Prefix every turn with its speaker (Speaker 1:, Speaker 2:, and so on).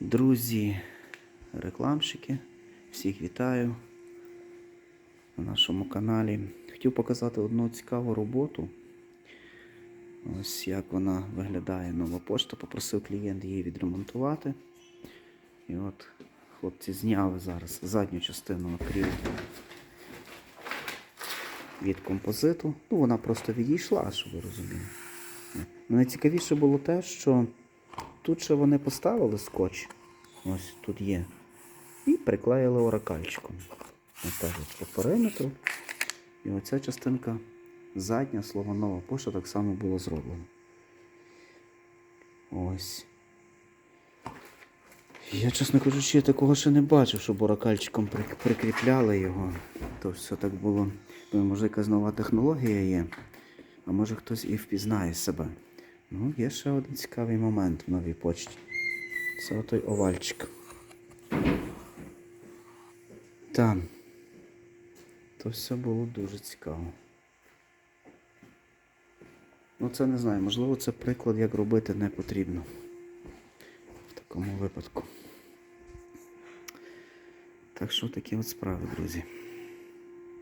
Speaker 1: Друзі, рекламщики, всіх вітаю на нашому каналі. Хотів показати одну цікаву роботу. Ось як вона виглядає нова пошта. Попросив клієнт її відремонтувати. І от хлопці зняли зараз задню частину акрил від композиту. Ну, вона просто відійшла, щоб ви розуміли. Найцікавіше було те, що тут ще вони поставили скотч. Ось тут є. І приклеїли оракальчиком. Ось так от по периметру. І оця частинка задня, слово нова пошта так само було зроблено. Ось. Я, чесно кажучи, я такого ще не бачив, щоб оракальчиком прикріпляли його. То все так було. Може якась нова технологія є, а може хтось і впізнає себе. Ну, є ще один цікавий момент в новій почті. Це отой овальчик. Там. То все було дуже цікаво. Ну, це не знаю, можливо, це приклад, як робити не потрібно. В такому випадку. Так що такі от справи, друзі.